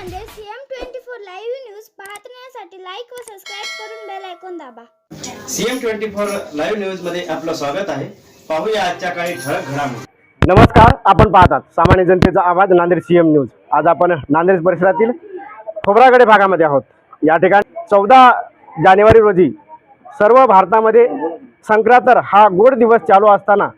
Nanded CM twenty four live news पाहण्यासाठी like व subscribe करून बेल आयकॉन दाबा. सीएम ट्वेंटी फोर लाईव्ह न्यूजमध्ये आपलं स्वागत आहे. पाहूया आजच्या काही ठळक घडामोडी. नमस्कार आपण पाहतात सामान्य जनतेचा आवाज नांदेड सीएम न्यूज. आज आपण नांदेड परिसरातील खोबरागडे भागामध्ये आहोत. या ठिकाणी चौदा जानेवारी रोजी सर्व भारतामध्ये संक्रांतर हा गोड दिवस चालू असताना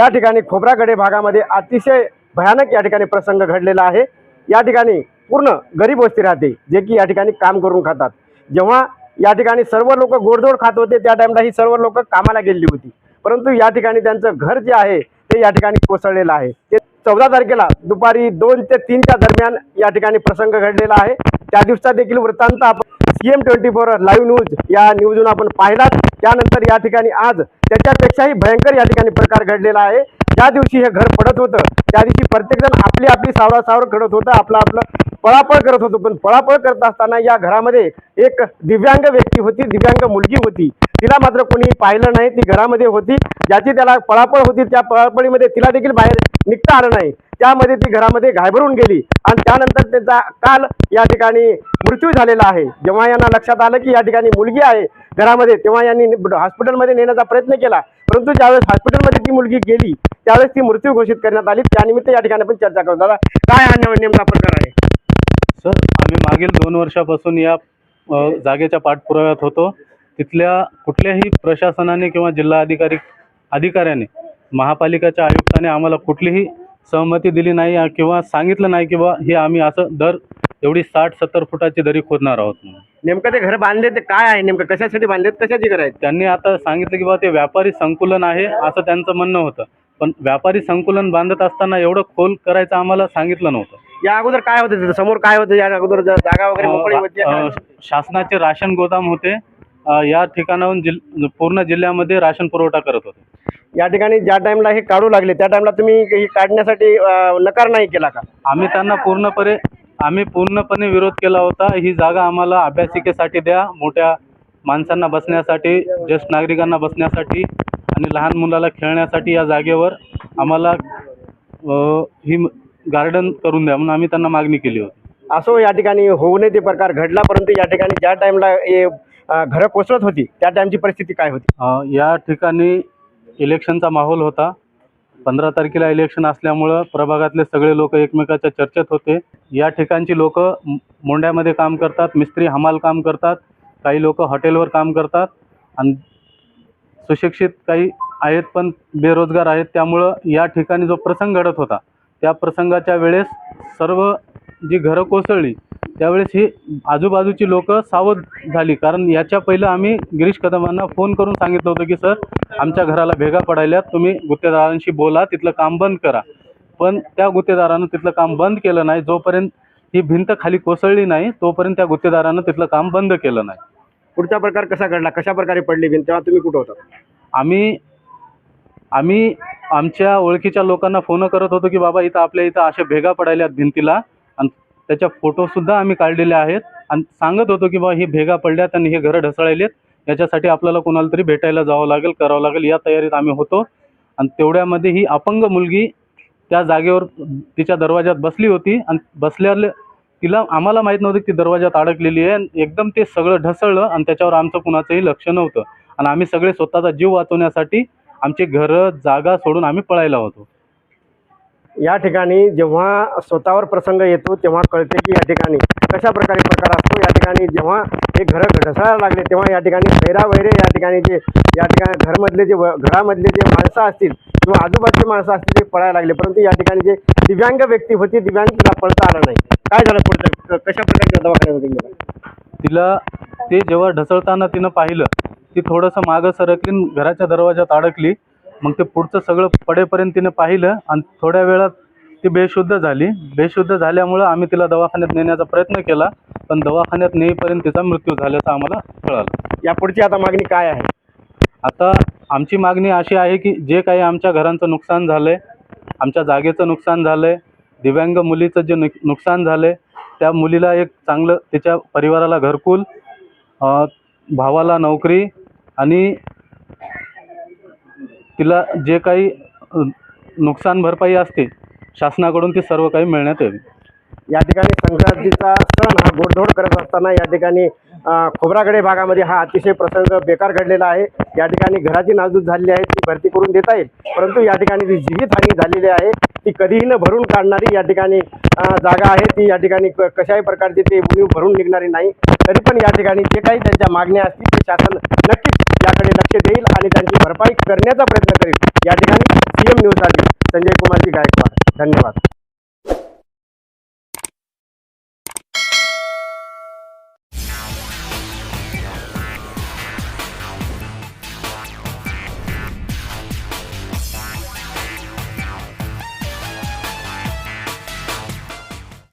या ठिकाणी खोबरागडे भागामध्ये अतिशय भयानक या ठिकाणी प्रसंग घडलेला आहे. या ठिकाणी पूर्ण गरीब वस्ती राहते जे की या ठिकाणी काम करून खातात. जेव्हा या ठिकाणी सर्व लोक गोडधोड खात होते त्या टाइमला ही सर्व लोक कामाला गेलेली होती. परंतु या ठिकाणी त्यांचं घर जे आहे ते या ठिकाणी कोसळलेलं आहे. ते चौदा तारखेला दुपारी दोन ते तीनच्या दरम्यान या ठिकाणी प्रसंग घडलेला आहे. त्या दिवसाचा देखील वृत्तांत आपण CM twenty four live news या न्यूजून आपण पाहिलात. त्यानंतर या ठिकाणी आज त्याच्यापेक्षाही भयंकर या ठिकाणी प्रकार घडलेला आहे. ज्या दिवशी हे घर पडत होतं त्या दिवशी प्रत्येकजण आपली आपली सावरासावर करत होतं आपलं आपलं पळापळ करत होतो. पण पळापळ करत असताना या घरामध्ये एक दिव्यांग व्यक्ती होती दिव्यांग मुलगी होती. तिला मात्र कोणी पाहिलं नाही ती घरामध्ये होती. ज्याची त्याला पळापळ होती त्या पळापळीमध्ये तिला देखील बाहेर निघता आलं नाही. त्यामध्ये ती घरामध्ये घाबरून गेली. आणि त्यानंतर त्यांचा काल या ठिकाणी मृत्यू झालेला आहे. जेव्हा यांना लक्षात आलं की या ठिकाणी मुलगी आहे घरामध्ये तेव्हा यांनी हॉस्पिटलमध्ये नेण्याचा प्रयत्न केला. परंतु ज्यावेळेस हॉस्पिटलमध्ये ती मुलगी गेली त्यावेळेस ती मृत्यू घोषित करण्यात आली. त्यानिमित्त या ठिकाणी आपण चर्चा करू. दादा काय हा नेमका प्रकार आहे? सर आम्ही मागील दोन वर्षापासून या जागेच्या पाठपुराव्यात होतो. तिथल्या कुठल्याही प्रशासनाने किंवा जिल्हा अधिकारी अधिकाऱ्याने महापालिकेच्या आयुक्ताने आम्हाला कुठलीही सहमती दिली नाही किंवा सांगितलं नाही किंवा हे आम्ही असं दर एवढी साठ सत्तर फुटाची दरी खोदणार आहोत म्हणून. नेमकं ते घर बांधले ते काय आहे? नेमकं कशासाठी बांधलेत? कशाची घर आहेत? त्यांनी आता सांगितलं की बा ते व्यापारी संकुलन आहे असं त्यांचं म्हणणं होतं. पण व्यापारी संकुलन बांधत असताना एवढं खोल करायचं आम्हाला सांगितलं नव्हतं. या अगोदर काय होतं तिथं? समोर काय होतं? या अगोदर ज- जागा वगैरे मोकळी होती अ, अ, शासनाचे राशन गोदाम होते. अ, या ठिकाणाहून जिल पूर्ण जिल्ह्यामध्ये राशन पुरवठा करत होते. या ठिकाणी ज्या टाइमला हे काढू लागले त्या टाइमला तुम्ही हे काढण्यासाठी नकार नाही केला का? आम्ही त्यांना पूर्णपणे आम्ही पूर्णपणे विरोध केला होता. ही जागा आम्हाला अभ्यासिकेसाठी द्या मोठ्या माणसांना बसण्यासाठी ज्येष्ठ नागरिकांना बसण्यासाठी आणि लहान मुलाला खेळण्यासाठी या जागेवर आम्हाला ही गार्डन करून द्या म्हणून आम्ही त्यांना मागणी केली होती. असो या ठिकाणी होऊ नये ते प्रकार घडला परंतु या ठिकाणी ज्या टाइमला हे घरं कोसळत होती त्या टाइमची परिस्थिती काय होती? या ठिकाणी इलेक्शनचा माहोल होता. पंधरा तारखेला इलेक्शन असल्यामुळं प्रभागातले सगळे लोक एकमेकाच्या चर्चेत होते. या ठिकाणची लोक मोंड्यामध्ये काम करतात मिस्त्री हमाल काम करतात काही लोक हॉटेलवर काम करतात आणि सुशिक्षित काही आहेत पण बेरोजगार आहेत. त्यामुळं या ठिकाणी जो प्रसंग घडत होता त्या प्रसंगाच्या वेळेस सर्व जी घरं कोसळली त्यावेळेस ही आजूबाजूची लोक सावध झाली. कारण याच्या पहिलं आम्ही गिरीश कदमांना फोन करून सांगितलं होतं की सर आमच्या घराला भेगा पडायल्यात. तुम्ही गुत्तेदारांशी बोला. तिथलं काम बंद करा. पण त्या गुत्तेदारानं तिथलं काम बंद केलं नाही. जोपर्यंत ही भिंत खाली कोसळली नाही तोपर्यंत त्या गुत्तेदारानं तिथलं काम बंद केलं नाही. पुढचा प्रकार कसा घडला? कशा प्रकारे पडली भिंत? तेव्हा तुम्ही कुठं होता? आम्ही आम्ही आमच्या ओळखीच्या लोकांना फोन करत होतो की बाबा इथं आपल्या इथं अशा भेगा पडायल्यात भिंतीला. त्याच्या फोटोसुद्धा आम्ही काढलेले आहेत. आणि सांगत होतो की बा हे भेगा पडल्यात आणि हे घरं ढसळलेत याच्यासाठी आपल्याला कोणाला तरी भेटायला जावं लागेल करावं लागेल. या तयारीत आम्ही होतो. आणि तेवढ्यामध्ये ही अपंग मुलगी त्या जागेवर तिच्या दरवाजात बसली होती. आणि बसल्याले तिला आम्हाला माहीत नव्हतं की ती दरवाजात अडकलेली आहे. आणि एकदम ते सगळं ढसळलं आणि त्याच्यावर आमचं कुणाचंही लक्ष नव्हतं. आणि आम्ही सगळे स्वतःचा जीव वाचवण्यासाठी आमचे घरं जागा सोडून आम्ही पळायला होतो. या ठिकाणी जेव्हा स्वतःवर प्रसंग येतो तेव्हा कळते की या ठिकाणी कशा प्रकारे प्रकार असतो. या ठिकाणी जेव्हा हे घरं ढसायला लागले तेव्हा या ठिकाणी वैरा वैरे या ठिकाणी जे या ठिकाणी घरमधले जे व- घरामधले जे माणसं असतील किंवा आजूबाजूचे माणसं असतील ते पळायला लागले. परंतु या ठिकाणी जे दिव्यांग व्यक्ती होती दिव्यांग तिला पळता आलं नाही. काय झालं पुढचं? कशा प्रकारे दवाखान्यात तिला ते जेव्हा ढसळताना तिनं पाहिलं ती थोडंसं मागं सरकली घराच्या दरवाजात अडकली. मग ते पुढचं सगळं पडेपर्यंत तिनं पाहिलं आणि थोड्या वेळात ती बेशुद्ध झाली. बेशुद्ध झाल्यामुळं आम्ही तिला दवाखान्यात नेण्याचा प्रयत्न केला पण दवाखान्यात नेईपर्यंत तिचा मृत्यू झाल्याचं आम्हाला कळालं. या पुढची आता मागणी काय आहे? आता आमची मागणी अशी आहे की जे काही आमच्या घरांचं नुकसान झालं आहे आमच्या जागेचं नुकसान झालं आहे दिव्यांग मुलीचं जे नुक नुकसान झालं आहे त्या मुलीला एक चांगलं तिच्या परिवाराला घरकुल भावाला नोकरी आणि तिला जे काही नुकसान भरपाई असते शासनाकडून ती सर्व काही मिळण्यात यावी. या ठिकाणी संक्रांतीचा सण हा गोडधोड करत असताना या ठिकाणी खोबरागडे भागामध्ये हा अतिशय प्रसंग बेकार घडलेला आहे. या ठिकाणी घराची नाजूक झालेली आहे ती भरती करून देता येईल. परंतु या ठिकाणी जी जीवितहानी झालेली आहे ती कधीही न भरून काढणारी या ठिकाणी जागा आहे. ती या ठिकाणी क- कशाही प्रकारची ते उणीव भरून निघणारी नाही. तरी पण या ठिकाणी जे काही त्यांच्या मागण्या असतील ते शासन नक्कीच याकडे लक्ष देईल आणि त्यांची भरपाई करण्याचा प्रयत्न करेल. या ठिकाणी सीएम न्यूजसाठी संजय कुमारजी गायकवाड. धन्यवाद.